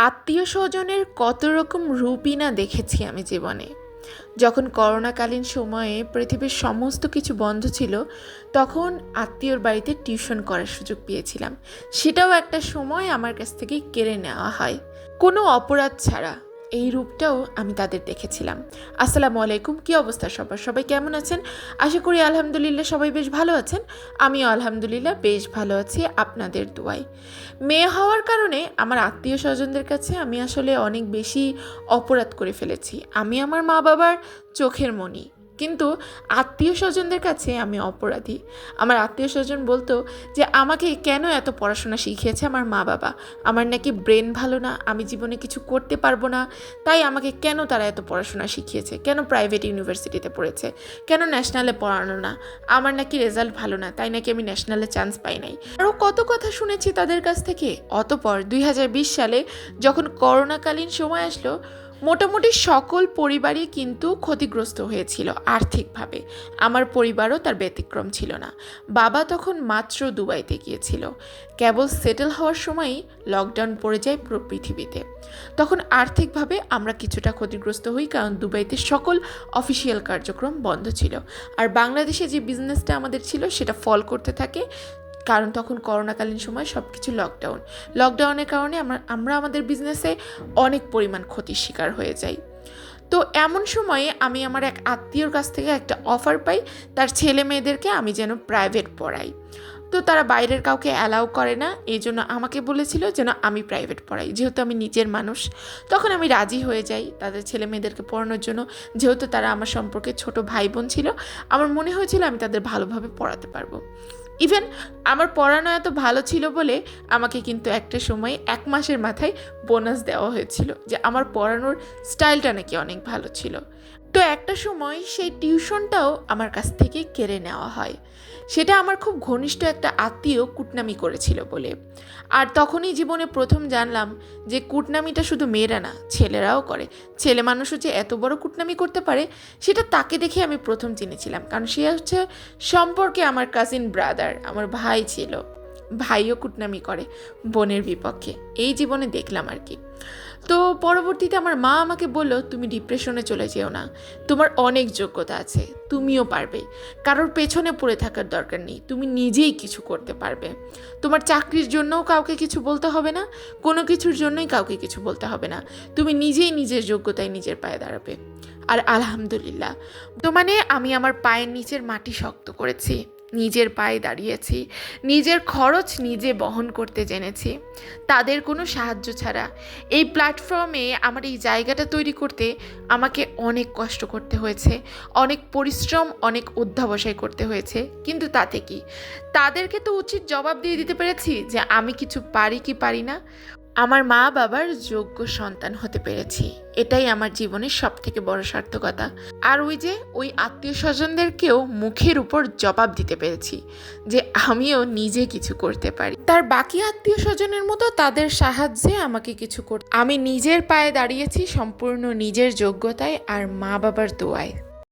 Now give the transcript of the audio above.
আত্মীয় স্বজনের কত রকম রূপই না দেখেছি আমি জীবনে। যখন করোনাকালীন সময়ে পৃথিবীর সমস্ত কিছু বন্ধ ছিল, তখন আত্মীয়র বাড়িতে টিউশন করার সুযোগ পেয়েছিলাম। সেটাও একটা সময় আমার কাছ থেকে কেড়ে নেওয়া হয়। কোনো অপরাধ ছাড়া। এই রূপটাও আমি তাদের দেখেছিলাম। আসসালামু আলাইকুম, কী অবস্থা সবার? সবাই কেমন আছেন? আশা করি আলহামদুলিল্লাহ সবাই বেশ ভালো আছেন। আমিও আলহামদুলিল্লাহ বেশ ভালো আছি আপনাদের দোয়ায়। মেয়ে হওয়ার কারণে আমার আত্মীয় স্বজনদের কাছে আমি আসলে অনেক বেশি অপরাধ করে ফেলেছি। আমি আমার মা বাবার চোখের মণি কিন্তু আত্মীয় স্বজনদের কাছে আমি অপরাধী। আমার আত্মীয় স্বজন বলতো যে, আমাকে কেন এত পড়াশোনা শিখিয়েছে আমার মা বাবা? আমার নাকি ব্রেন ভালো না, আমি জীবনে কিছু করতে পারব না। তাই আমাকে কেন তারা এত পড়াশোনা শিখিয়েছে? কেন প্রাইভেট ইউনিভার্সিটিতে পড়েছে? কেন ন্যাশনালে পড়ানো না? আমার নাকি রেজাল্ট ভালো না, তাই নাকি আমি ন্যাশনালে চান্স পাই নাই? আরও কত কথা শুনেছি তাদের কাছ থেকে? অতপর দুই হাজার বিশ সালে যখন করোনাকালীন সময় আসলো মোটামুটি সকল পরিবারই কিন্তু ক্ষতিগ্রস্ত হয়েছিল আর্থিকভাবে। আমার পরিবারও তার ব্যতিক্রম ছিল না। বাবা তখন মাত্র দুবাইতে গিয়েছিল। কেবল সেটেল হওয়ার সময়ই লকডাউন পড়ে যায় পুরো পৃথিবীতে। তখন আর্থিকভাবে আমরা কিছুটা ক্ষতিগ্রস্ত হই কারণ দুবাইতে সকল অফিসিয়াল কার্যক্রম বন্ধ ছিল। আর বাংলাদেশে যে বিজনেসটা আমাদের ছিল সেটা ফল করতে থাকে কারণ তখন করোনাকালীন সময় সব কিছু লকডাউন লকডাউনের কারণে আমরা আমরা আমাদের বিজনেসে অনেক পরিমাণ ক্ষতির শিকার হয়ে যাই। তো এমন সময়ে আমি আমার এক আত্মীয়র কাছ থেকে একটা অফার পাই, তার ছেলে মেয়েদেরকে আমি যেন প্রাইভেট পড়াই। তো তারা বাইরের কাউকে অ্যালাউ করে না। এই জন্য আমাকে বলেছিল যেন আমি প্রাইভেট পড়াই। যেহেতু আমি নিজের মানুষ, তখন আমি রাজি হয়ে যাই তাদের ছেলে মেয়েদেরকে পড়ানোর জন্য। যেহেতু তারা আমার সম্পর্কে ছোট ভাই বোন ছিল, আমার মনে হয়েছিল আমি তাদের ভালোভাবে পড়াতে পারব। ইভেন আমার পড়ানো এত ভালো ছিল বলে আমাকে কিন্তু একটা সময় এক মাসের মাথায় বোনাস দেওয়া হয়েছিল যে আমার পড়ানোর স্টাইলটা নাকি অনেক ভালো ছিল। একটা সময় সেই টিউশনটাও আমার কাছ থেকে কেড়ে নেওয়া হয়। সেটা আমার খুব ঘনিষ্ঠ একটা আত্মীয় কুটনামি করেছিল বলে। আর তখনই জীবনে প্রথম জানলাম যে কুটনামিটা শুধু মেয়েরা না, ছেলেরাও করে। ছেলে মানুষও যে এত বড় কুটনামি করতে পারে, সেটা তাকে দেখে আমি প্রথম চিনেছিলাম কারণ সে হচ্ছে সম্পর্কে আমার কাজিন ব্রাদার আমার ভাই ছিল। ভাইও কুটনামি করে বোনের বিপক্ষে। এই জীবনে দেখলাম আর কি। তো পরবর্তীতে আমার মা আমাকে বলল, তুমি ডিপ্রেশনে চলে যেও না। তোমার অনেক যোগ্যতা আছে। তুমিও পারবে। কারোর পেছনে পড়ে থাকার দরকার নেই। তুমি নিজেই কিছু করতে পারবে। তোমার চাকরির জন্যও কাউকে কিছু বলতে হবে না। কোনো কিছুর জন্যই কাউকে কিছু বলতে হবে না। তুমি নিজেই নিজের যোগ্যতায় নিজের পায়ে দাঁড়াবে। আর আলহামদুলিল্লাহ। তো মানে আমি আমার পায়ের নিচের মাটি শক্ত করেছি। নিজের পায়ে দাঁড়িয়েছি। নিজের খরচ নিজে বহন করতে জেনেছি। তাদের কোনো সাহায্য ছাড়া। এই প্ল্যাটফর্মে আমার এই জায়গাটা তৈরি করতে আমাকে অনেক কষ্ট করতে হয়েছে। অনেক পরিশ্রম, অনেক অধ্যাবসায় করতে হয়েছে। কিন্তু তাতে কি? তাদেরকে তো উচিত জবাব দিয়ে দিতে পেরেছি যে আমি কিছু পারি কি পারি না? আমার মা বাবার যোগ্য সন্তান হতে পেরেছি। এটাই আমার জীবনের সব থেকে বড় সার্থকতা। আর ওই যে, ওই আত্মীয় স্বজনদেরকেও মুখের উপর জবাব দিতে পেরেছি যে আমিও নিজে কিছু করতে পারি। তার বাকি আত্মীয় স্বজনের মতো তাদের সাহায্যে আমাকে কিছু করতে আমি নিজের পায়ে দাঁড়িয়েছি সম্পূর্ণ নিজের যোগ্যতায় আর মা বাবার দোয়ায়।